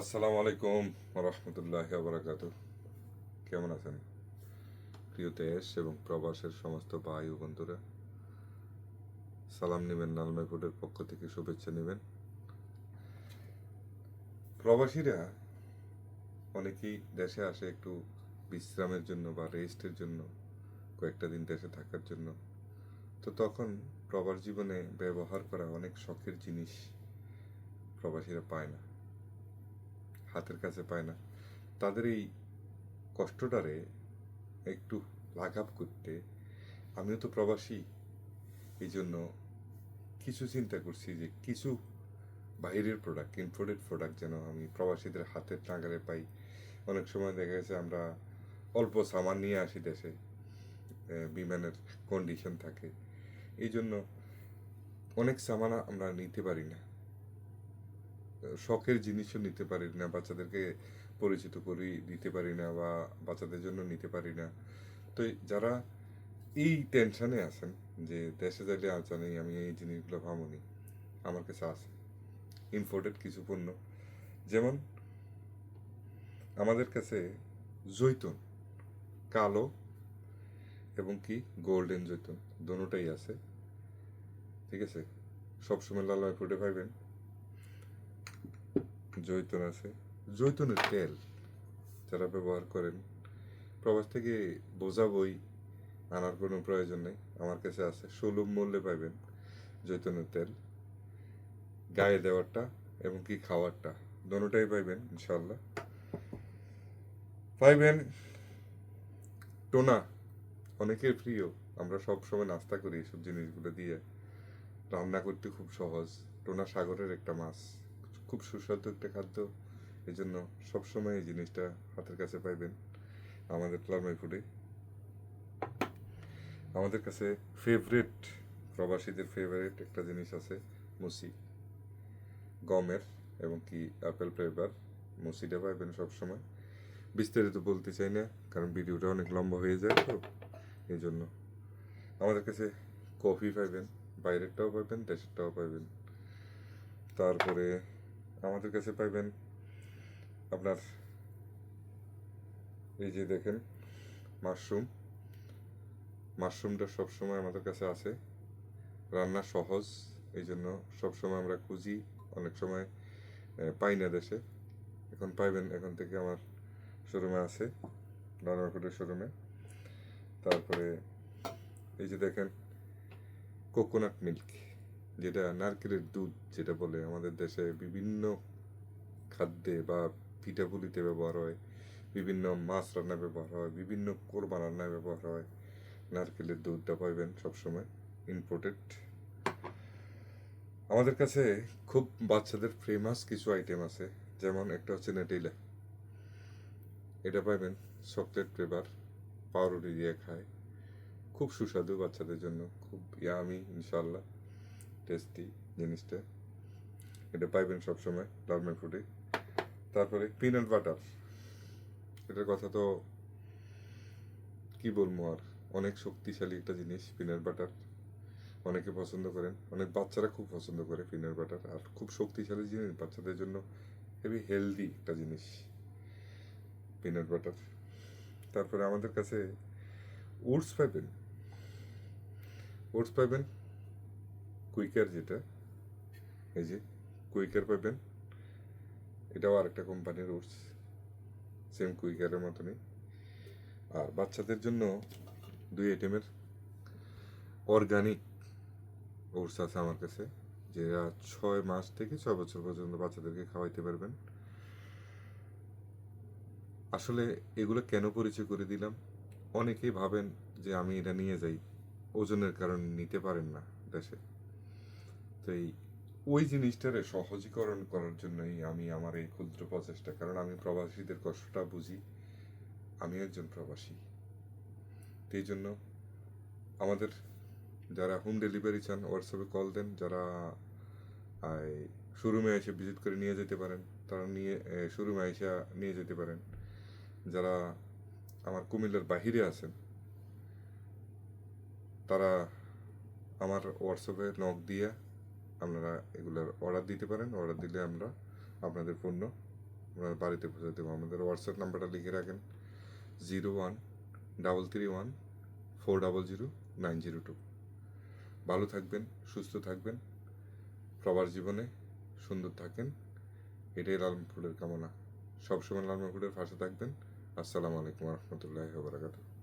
আসসালামু আলাইকুম রহমতুল্লাহ বারাকাত কেমন আছেন? প্রিয় দেশ এবং প্রবাসের সমস্ত ভাই ও বন্ধুরা, সালাম নেবেন নালমাই ফুডের পক্ষ থেকে শুভেচ্ছা নেবেন। প্রবাসীরা অনেকেই দেশে আসে একটু বিশ্রামের জন্য বা রেস্টের জন্য, কয়েকটা দিন দেশে থাকার জন্য। তো তখন প্রবাস জীবনে ব্যবহার করা অনেক শখের জিনিস প্রবাসীরা পায় না। হাতের কাছে পায় না। তাদের এই কষ্টটারে একটু লাঘাব করতে আমিও তো প্রবাসী। এই জন্য কিছু চিন্তা করছি যে কিছু বাইরের প্রোডাক্ট ইম্পোর্টেড প্রোডাক্ট যেন আমি প্রবাসীদের হাতের নাগালে পাই। অনেক সময় দেখা গেছে আমরা অল্প সামান নিয়ে আসি দেশে বিমানের কন্ডিশন থাকে। এই জন্য অনেক সামান আমরা নিতে পারি না। শখের জিনিসও নিতে পারি না, বাচ্চাদেরকে পরিচিত করি দিতে পারি না বা বাচ্চাদের জন্য নিতে পারি না। তো যারা এই টেনশনে আছেন যে দেশে যাইলে আর জানি আমি এই জিনিসগুলো ভাবনি, আমার কাছে আছে। ইম্পোর্টেড কিছু পণ্য, যেমন আমাদের কাছে জৈতন, কালো এবং কি গোল্ডেন জৈতন দোনোটাই আছে। ঠিক আছে? সবসময় লাল ফুটে পাইবেন জৈতুন আছে। জৈতনের তেল যারা ব্যবহার করেন, প্রবাস থেকে বোঝা বই আনার কোনো প্রয়োজন নেই। আমার কাছে আছে, সুলভ মূল্যে পাইবেন জৈতনের তেল। গায়ে দেওয়ারটা এবং কি খাওয়ারটা, দোনোটাই পাইবেন ইনশাল্লাহ পাইবেন টোনা, অনেকের প্রিয়। আমরা সব সময় নাস্তা করি এইসব জিনিসগুলো দিয়ে। রান্না করতে খুব সহজ। টোনা সাগরের একটা মাছ। খুব সুস্বাদু একটা খাদ্য। এই জন্য সবসময় এই জিনিসটা হাতের কাছে পাইবেন আমাদের প্লারমাই ফুডে। আমাদের কাছে ফেভারিট প্রবাসীদের ফেভারিট একটা জিনিস আছে, মুসি। গমের এবং কি অ্যাপেল ফ্লেভার মুসিটা পাইবেন সবসময়। বিস্তারিত বলতে চাই না, কারণ ভিডিওটা অনেক লম্বা হয়ে যায় তো এই জন্য আমাদের কাছে কফি পাইবেন, বাইরেরটাও পাইবেন, দেশেরটাও পাইবেন। তারপরে আমাদের কাছে পাইবেন। আপনার এই যে দেখেন, মাশরুম। মাশরুমটা সবসময় আমাদের কাছে আছে। রান্না সহজ এই জন্য সবসময় আমরা খুঁজি। অনেক সময় পাই না দেশে। এখন পাইবেন, এখন থেকে আমার শোরুমে আছে নরমারকোটের শোরুমে। তারপরে এই যে দেখেন, কোকোনাট মিল্ক। যেটা নারকেলের দুধ যেটা বলে, আমাদের দেশে বিভিন্ন খাদ্যে বা পিঠাপুলিতে ব্যবহার হয়, বিভিন্ন মাছ রান্নায় ব্যবহার হয়, বিভিন্ন কোরমা রান্নায় ব্যবহার হয়, নারকেলের দুধটা পাইবেন সবসময় ইম্পোর্টেড আমাদের কাছে খুব বাচ্চাদের ফেমাস কিছু আইটেম আছে, যেমন একটা হচ্ছে নেটিলা এটা পাইবেন চকলেট ফ্লেভার পাউরুটি দিয়ে খায়। খুব সুস্বাদু বাচ্চাদের জন্য, খুব ইয়ামি ইনশাল্লাহ টেস্টি জিনিসটা। এটা পাইবেন সবসময় লালমাই ফুডে তারপরে পিনাট বাটার এটার কথা তো কি বলব আর? অনেক শক্তিশালী একটা জিনিস পিনাট বাটার অনেকে পছন্দ করেন। অনেক বাচ্চারা খুব পছন্দ করে পিনাট বাটার আর খুব শক্তিশালী জিনিস, বাচ্চাদের জন্য হেভি হেলদি একটা জিনিস পিনাট বাটার তারপরে আমাদের কাছে ওটস পাইবেন। ওটস পাইবেন? কুইকার যেটা, এই যে কুইকার পাবেন। এটাও আরেকটা কোম্পানির ওটস সেম কুইকারের মতনই। আর বাচ্চাদের জন্য দুই আইটেমের অর্গানিক ওটস আছে আমার কাছে, যেটা ছয় মাস থেকে ছয় বছর পর্যন্ত বাচ্চাদেরকে খাওয়াইতে পারবেন। আসলে এগুলো কেন পরিচয় করে দিলাম? অনেকেই ভাবেন যে আমি এটা নিয়ে যাই, ওজনের কারণে নিতে পারেন না দেশে। তো এই ওই জিনিসটারে সহজীকরণ করার জন্যই আমি আমার এই ক্ষুদ্র প্রচেষ্টা। কারণ আমি প্রবাসীদের কষ্টটা বুঝি, আমি একজন প্রবাসী। এই জন্য আমাদের যারা হোম ডেলিভারি চান হোয়াটসঅ্যাপে কল দেন, যারা শোরুমে এসে ভিজিট করে নিয়ে যেতে পারেন, তারা নিয়ে শোরুমে এসে নিয়ে যেতে পারেন। যারা আমার কুমিল্লার বাহিরে আছেন, তারা আমার হোয়াটসঅ্যাপে নক দিয়ে আপনারা এগুলোর অর্ডার দিতে পারেন। অর্ডার দিলে আমরা আপনাদের পণ্য আপনার বাড়িতে পৌঁছে দেবো। আমাদের হোয়াটসঅ্যাপ নাম্বারটা লিখে রাখেন। Zero one double three one four double zero nine zero two. ভালো থাকবেন, সুস্থ থাকবেন। সবার জীবনে সুন্দর থাকেন। এটাই লালমপুরের কামনা। সবসময় লালমপুরের পাশে থাকবেন। আসসালামু আলাইকুম রহমতুল্লাহ বারাকাতুহ।